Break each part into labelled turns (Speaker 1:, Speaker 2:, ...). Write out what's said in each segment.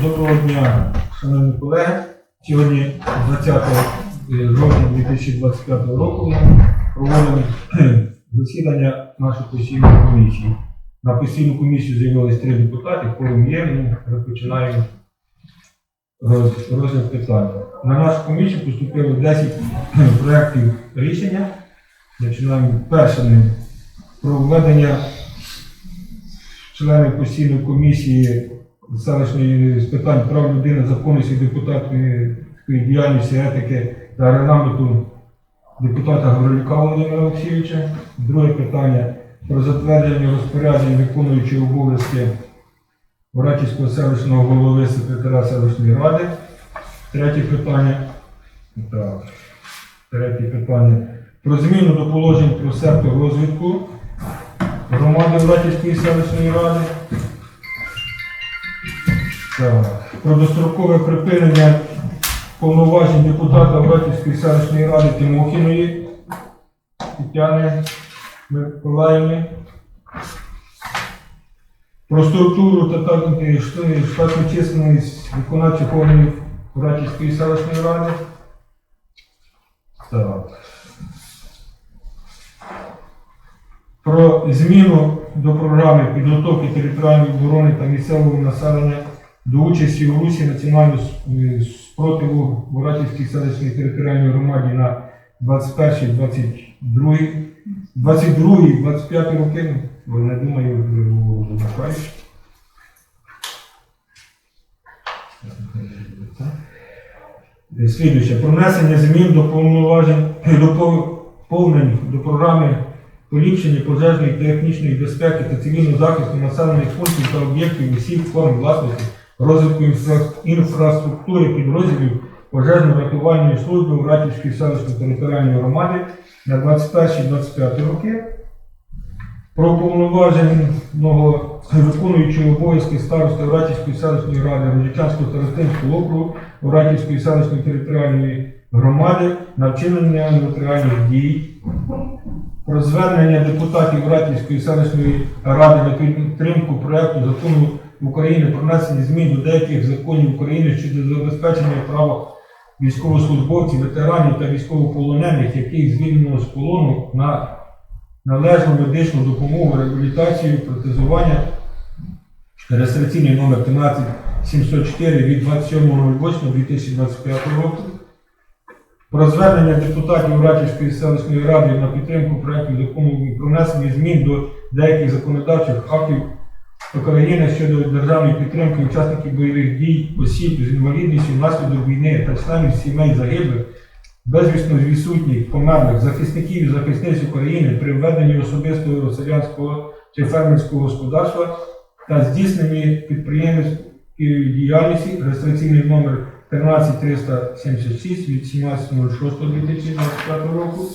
Speaker 1: Доброго дня, шановні колеги. Сьогодні 20 жовтня 2025 року проводимо засідання нашої постійної комісії. На постійну комісію з'явилось три депутати, форум є, ми розпочинаємо розгляд питань. На нашу комісію поступило 10 проєктів рішення. Починаємо першим про введення членів постійної комісії селищної з питань прав людини, законності депутатської діяльності, етики та регламенту депутата Гаврилюка Володимира Олексійовича. Друге питання про затвердження розпоряджень виконуючої обов'язки Вратівського селищного голови секретаря селищної ради. Третє питання. Так. Третє питання. Про зміну до положень про сектор розвитку громади Вратівської селищної ради. Про дострокове припинення повноважень депутата Братівської селищної ради Тимохіної Тетяни Миколаївни. Про структуру та та- шт- штатну численність виконавчих органів Братівської селищної ради. Про зміну до програми підготовки територіальної оборони та місцевого населення до участі у русі національного е, спротиву в Буратівській селищній територіальній громаді на 21 22 22 25 роки. Бо не думаю, назвати. Е, Слідуюче. Про внесення змін до повноважень до повнень до програми поліпшення пожежної технічної безпеки та цивільного захисту населених пунктів та об'єктів усіх форм власності, розвитку інфраструктури підрозділів пожежно-рятувальної служби Вратівської селищної територіальної громади на 21-25 роки. Про повноваженого виконуючого обов'язки старости Вратівської селищної ради Рожичанського старостинського округу Вратівської селищної територіальної громади на вчинення нотаріальних дій про звернення депутатів Братівської селищної ради на підтримку проекту закону України про внесення змін до деяких законів України щодо забезпечення права військовослужбовців, ветеранів та військовополонених, яких звільнено з полону на належну медичну допомогу, реабілітацію, протезування реєстраційний номер 13704 від 27.08.2025 року про звернення депутатів Ратівської селищної ради на підтримку проекту закону про внесення змін до деяких законодавчих актів України щодо державної підтримки учасників бойових дій, осіб з інвалідністю внаслідок війни та членів сімей загиблих, безвісно відсутніх, померлих, захисників і захисниць України при введенні особистого селянського чи фермерського господарства та здійсненні підприємницької діяльності реєстраційний номер 13376 від 17.06.2025 року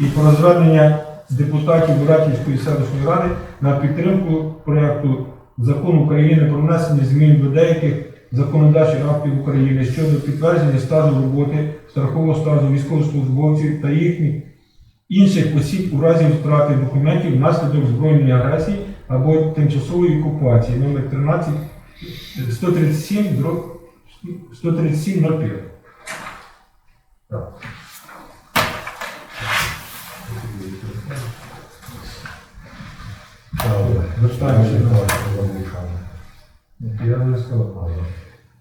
Speaker 1: і про звернення депутатів Буратівської селищної ради на підтримку проекту закону України про внесення змін до деяких законодавчих актів України щодо підтвердження стажу роботи, страхового стажу військовослужбовців та їхніх інших осіб у разі втрати документів внаслідок збройної агресії або тимчасової окупації номер 13 137 дроб 137.05.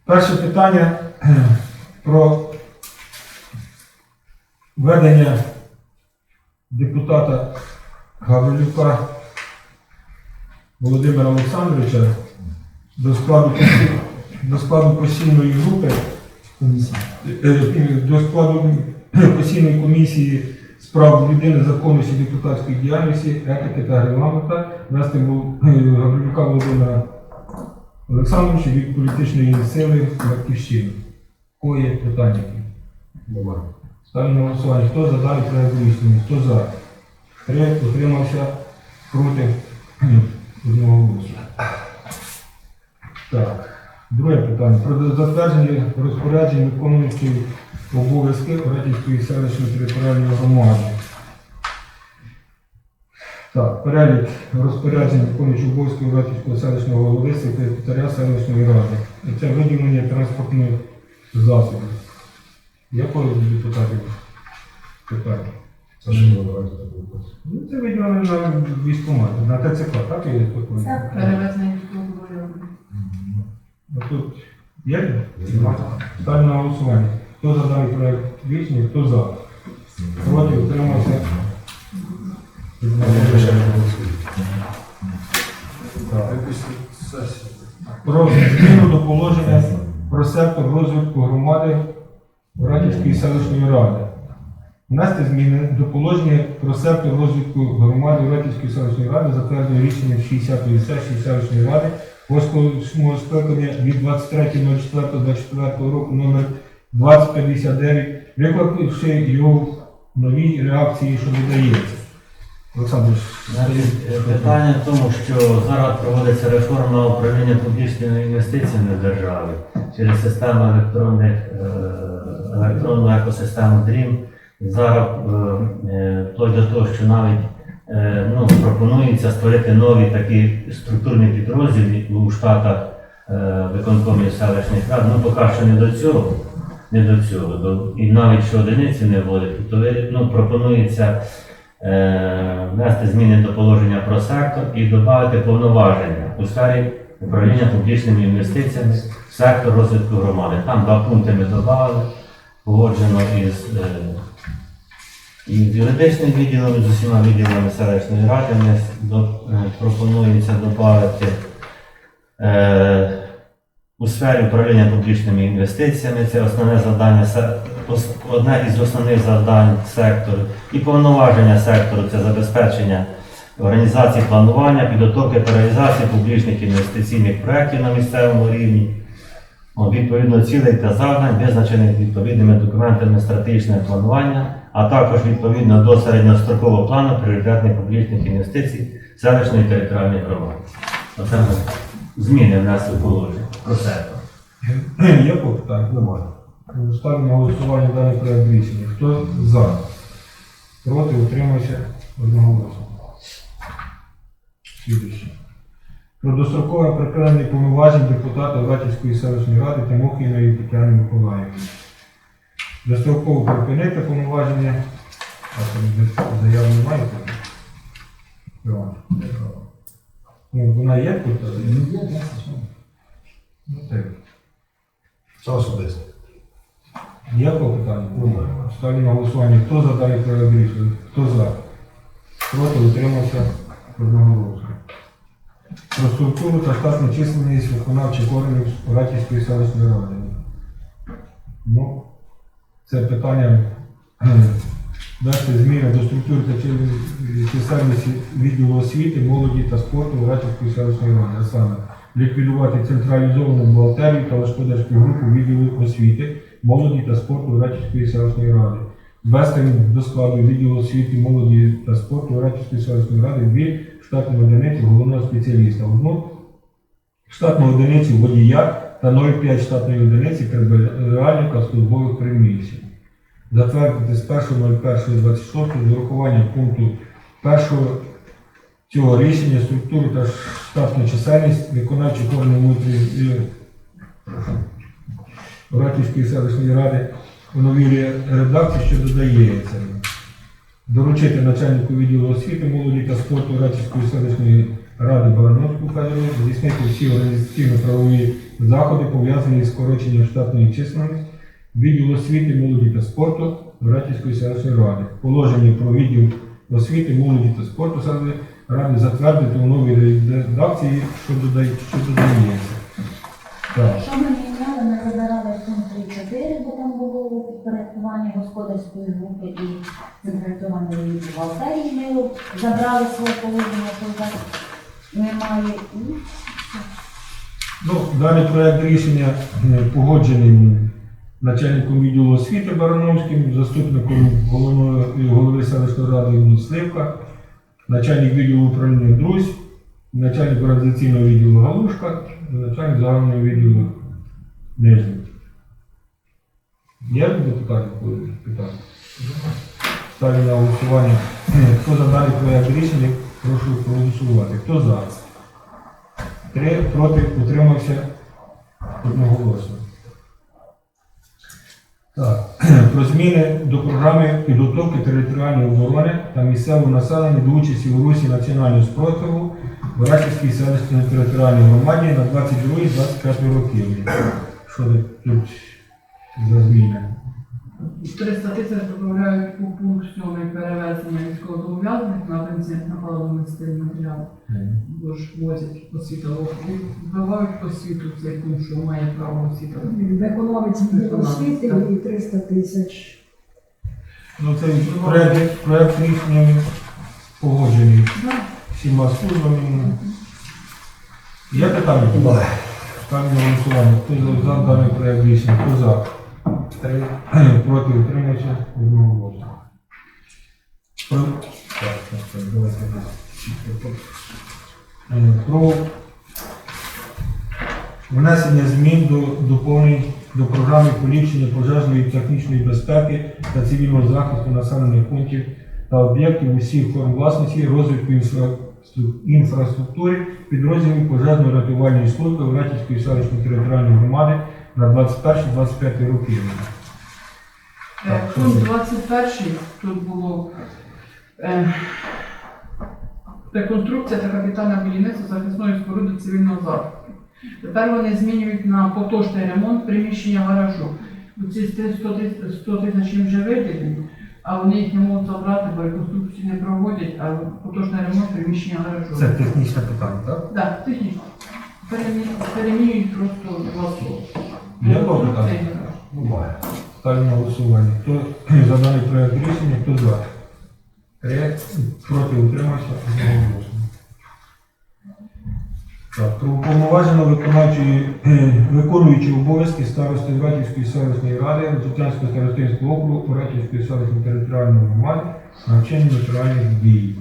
Speaker 1: Перше питання про введення депутата Гаврилюка Володимира Олександровича до складу, до складу постійної групи е, до складу постійної комісії з прав людини, законності, депутатської діяльності, етики та регламента вести Вол- е, Гаврилюка Володимира Олександровича від політичної сили Батьківщини. Кого є питання? Ставлю на голосування. Хто за даний проект рішення? Хто за? Три утримався проти одного голосу. Так. Друге питання. Про затвердження розпоряджень виконуючої обов'язки Радівської селищної територіальної громади. Так, перелік розпоряджень виконуючого обов'язків Ратівського селищного голови секретаря селищної ради. І це виділення транспортних засобів. Є коли депутатів питання?
Speaker 2: Це ж не давайте.
Speaker 1: Ну, це виділення на військкомат, на ТЦК, так я такою?
Speaker 3: Це перевезення
Speaker 1: Ну, Тут є? Ставлю на голосування. Хто за даний проект рішення, хто за? Проти утримався. Про зміну до положення про сектор розвитку громади Радівської селищної ради. Внести зміни до положення про сектор розвитку громади Радівської селищної ради, затверджене рішенням 60-ї сесії селищної ради 8 скликання від 23.04.24 року номер 2059, викликавши його новій реакції, що додається. Олександр,
Speaker 4: питання в тому, що зараз проводиться реформа управління публічними інвестиціями в державі через систему електронних е, електронну екосистему DREAM. Зараз е, е, вплоть до того, що навіть ну, пропонується створити нові такі структурні підрозділи у штатах виконкомів селищних рад. Ну, поки що не до цього. Не до цього. І навіть що одиниці не вводить, то ну, пропонується внести зміни до положення про сектор і додати повноваження у сфері управління публічними інвестиціями в сектор розвитку громади. Там два пункти ми додали, погоджено із е, і юридичним відділом, з усіма відділами селищної ради ми е, пропонується додати е, у сфері управління публічними інвестиціями. Це основне завдання одне із основних завдань сектору. І повноваження сектору це забезпечення організації планування, підготовки та реалізації публічних інвестиційних проєктів на місцевому рівні. Відповідно цілей та завдань, визначених відповідними документами стратегічного планування, а також відповідно до середньострокового плану пріоритетних публічних інвестицій селищної територіальної громади. Оце ми зміни внесли в положення про сектор.
Speaker 1: є попитання?
Speaker 2: Немає.
Speaker 1: Ставлю на голосування даний проект рішення. Хто за? Проти утримався одноголосно. Слідуюче. Про дострокове припинення повноважень депутата Вратівської селищної ради Тимохіної Тетяни Миколаївни. Достроково припинити повноваження. А там заяви немає? Ну, вона є тут? Ну, так.
Speaker 2: Це особисто.
Speaker 1: Є попитання?
Speaker 2: Немає.
Speaker 1: Ставлю на голосування. Хто за даний проект рішення? Хто за? Проти утримався одноголосно. Про структуру та штатну численність виконавчих органів Ратівської селищної ради. Ну, це питання дати зміни до структури та чисельності відділу освіти, молоді та спорту Ратівської селищної ради. А саме ліквідувати централізовану бухгалтерію та господарську групу відділу освіти, молоді та спорту Ратівської селищної ради. Ввести до складу відділу освіти, молоді та спорту Ратівської селищної ради дві штатні одиниці головного спеціаліста. Одну штатну одиницю водія та 0,5 штатної одиниці прибиральника службових приміщень. Затвердити з 1.01.26 з урахуванням пункту першого цього рішення структуру та штатну чисельність виконавчих органів внутрішньої Ратівської селищної ради у новій редакції, що додається. Доручити начальнику відділу освіти, молоді та спорту Ратівської селищної ради Барановську Федору здійснити всі організаційно-правові заходи, пов'язані з скороченням штатної численності відділу освіти, молоді та спорту Ратівської селищної ради. Положення про відділ освіти, молоді та спорту селищної ради затвердити у новій редакції, що додає- що додається. Так.
Speaker 3: Що ми міняли, ми забирали пункт 3.4, бо там було підпорядкування господарської групи і централізованої бухгалтерії. Ми його забрали своє положення, то немає і
Speaker 1: Ну, даний проект рішення е, погоджений начальником відділу освіти Барановським, заступником головного, е, голови селищної ради Сливка, начальник відділу управління Друзь, начальник організаційного відділу Галушка, начальник загального відділу Нижній. Є депутатів питання? Ставлю на голосування. Хто за даний проект рішення, Прошу проголосувати. Хто за? Три проти утримався одноголосно. Так. Про зміни до програми підготовки територіальної оборони та місцевого населення до участі у русі національного спротиву в Раківській селищній територіальній громаді на 22-25 роки. Що тут за зміни?
Speaker 5: 300 тисяч додають у пункт 7 перевезення військовозобов'язаних на пенсійних накладених стиль матеріал, бо ж возять освіта вбивають освіту цей пункт, що має право освіта.
Speaker 6: Економить освіти і 300 тисяч.
Speaker 1: Ну, цей проект, проект рішення погоджений всіма службами. Є питання? Ставлю на голосування. Хто за, за даний проект рішення? Хто за? Три. Проти утримався? Одного голосу. Про... Е, Про внесення змін до доповнень до програми поліпшення пожежної і технічної безпеки та цивільного захисту населених пунктів та об'єктів усіх форм власності розвитку інфра- інфраструктури підрозділів пожежно-рятувальної служби Вратівської селищної територіальної громади на 21-25 роки.
Speaker 5: Е,
Speaker 1: Так,
Speaker 5: Пункт 21 тут було е, реконструкція та капітальне будівництво захисної споруди цивільного захисту. Тепер вони змінюють на поточний ремонт приміщення гаражу. Ці 100 тисяч 100 тисяч їм вже виділені, а вони їх не можуть забрати, бо реконструкцію не проводять, а поточний ремонт приміщення гаражу.
Speaker 1: Це технічне питання, так?
Speaker 5: Так, технічно. Перемі- Перемінюють просто два слова.
Speaker 1: Є питання?
Speaker 5: Цей гараж.
Speaker 2: Немає.
Speaker 1: Ставлю на голосування. Хто за даний проект рішення, хто за? Три. Проти утримався? Одноголосно. Так, про уповноважено виконуючи обов'язки старости Братівської селищної ради Житянського старостинського округу Братівської селищної територіальної громади навчання натуральних дій.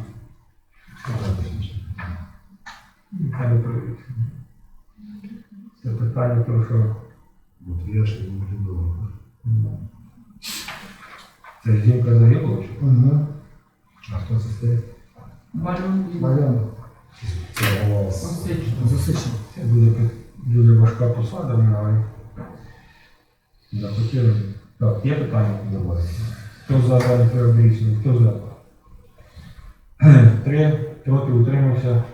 Speaker 1: Це питання про що
Speaker 2: Не придумав.
Speaker 1: це жінка загинула? чи?
Speaker 2: А хто це стоїть?
Speaker 5: Барон і
Speaker 2: Мар'яна. Це голова.
Speaker 5: Осичний.
Speaker 1: Це буде пи- дуже важка посада, але захотіли. Так, є питання?
Speaker 2: Немає.
Speaker 1: Хто за проект рішення? Хто за? Три, проти утримався.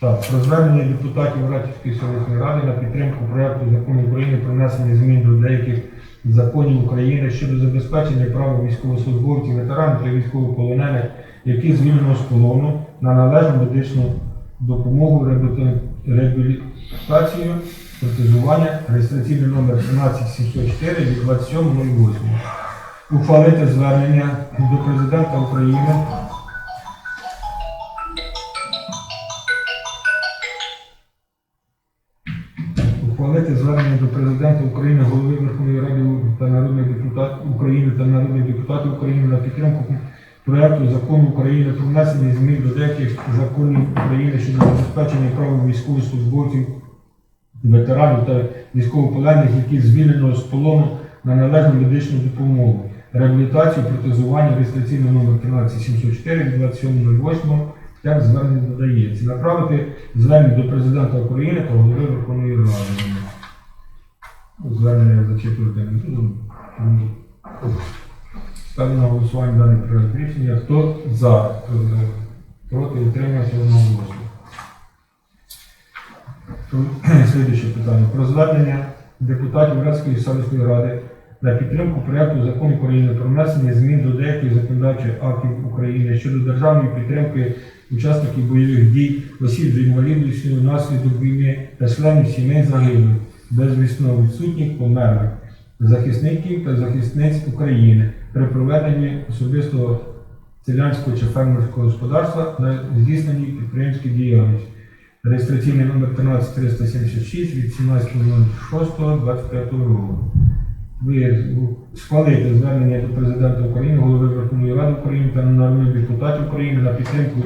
Speaker 1: Так, про звернення депутатів Ратівської селищної ради на підтримку проекту закону України про внесення змін до деяких законів України щодо забезпечення права військовослужбовців, ветеранів та військовополонених, які звільнено з полону на належну медичну допомогу, реабілітацію, протезування, реєстраційний номер 13704 від 27.08. Ухвалити звернення до президента України Ухвалити звернення до президента України, голови Верховної Ради та народних депутатів України та народних депутатів України на підтримку проекту закону України про внесення змін до деяких законів України щодо забезпечення права військовослужбовців, ветеранів та військовополонених, які звільнено з полону на належну медичну допомогу, реабілітацію, протезування, реєстраційний номер 13704 27.08 як звернення додається. Направити звернення до президента України та голови Верховної Ради. Звернення я зачитувати не Ставлю на голосування даний проект рішення. Хто за? Хто? Проти утримався одноголосно. Слідуюче питання. Про звернення депутатів Радської селищної ради на підтримку проекту закону України про внесення змін до деяких законодавчих актів України щодо державної підтримки учасників бойових дій, осіб з інвалідністю внаслідок війни та членів сімей загиблих, безвісно відсутніх, померлих, захисників та захисниць України при проведенні особистого селянського чи фермерського господарства на здійсненні підприємській діяльності. Реєстраційний номер 13376 від 17.06.25 року. Ви схвалити звернення до президента України, голови Верховної Ради України та народних депутатів України на підтримку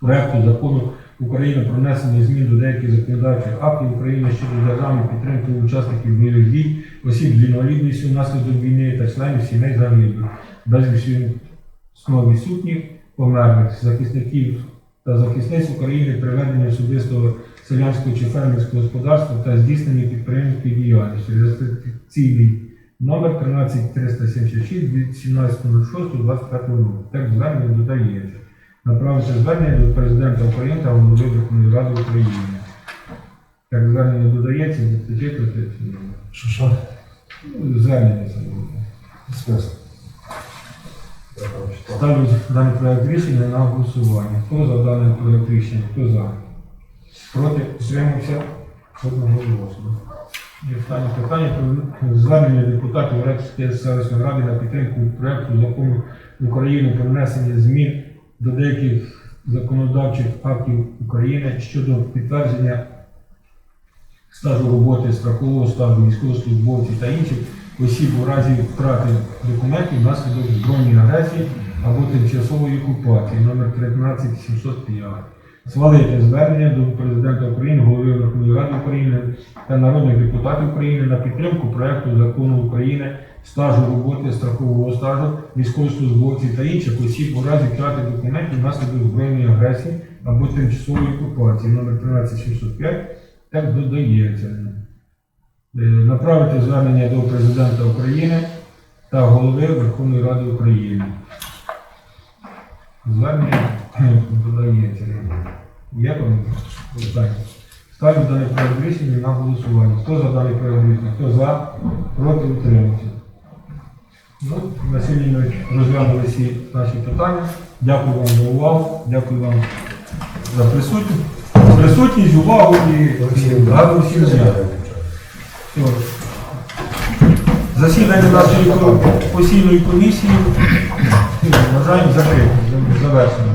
Speaker 1: проекту закону України про внесення змін до деяких законодавчих актів України щодо державної підтримки учасників бойових дій, осіб з інвалідністю внаслідок війни та членів сімей загиблих, безвісно відсутніх, померлих захисників та захисниць України при веденні особистого селянського чи фермерського господарства та здійсненні підприємницької діяльності. Реєстраційний номер 13376 від 17.06.25 року. Текст звернення додається. Направити звернення до президента України та голови Верховної Ради України. Так звернення додається, зачитуйте.
Speaker 2: Що що?
Speaker 1: Ну, Звернення це буде.
Speaker 2: Смисл? Я там читав.
Speaker 1: Ставлю даний проект рішення на голосування. Хто за даний проект рішення? Хто за? Проти? Утримався? Одноголосно. І останнє питання про звернення депутатів Рецької селищної ради на підтримку проекту закону України про внесення змін до деяких законодавчих актів України щодо підтвердження стажу роботи, страхового стажу військовослужбовців та інших осіб у разі втрати документів внаслідок збройної агресії або тимчасової окупації номер 13705. Свалити звернення до президента України, голови Верховної Ради України та народних депутатів України на підтримку проекту закону України стажу роботи, страхового стажу, військовослужбовців та інших осіб у разі втрати документів внаслідок збройної агресії або тимчасової окупації номер 13705 так додається. Е, Направити звернення до президента України та голови Верховної Ради України. Звернення додається. Є питання? Ставлю даний проект рішення на голосування. Хто за даний проект рішення? Хто за? Проти утримався. Ну, на сьогодні ми розглянули всі наші питання. Дякую вам за увагу. Дякую вам за присутність. Присутність, увагу і гарного всім дня. Засідання нашої постійної комісії вважаємо закритим, завершено.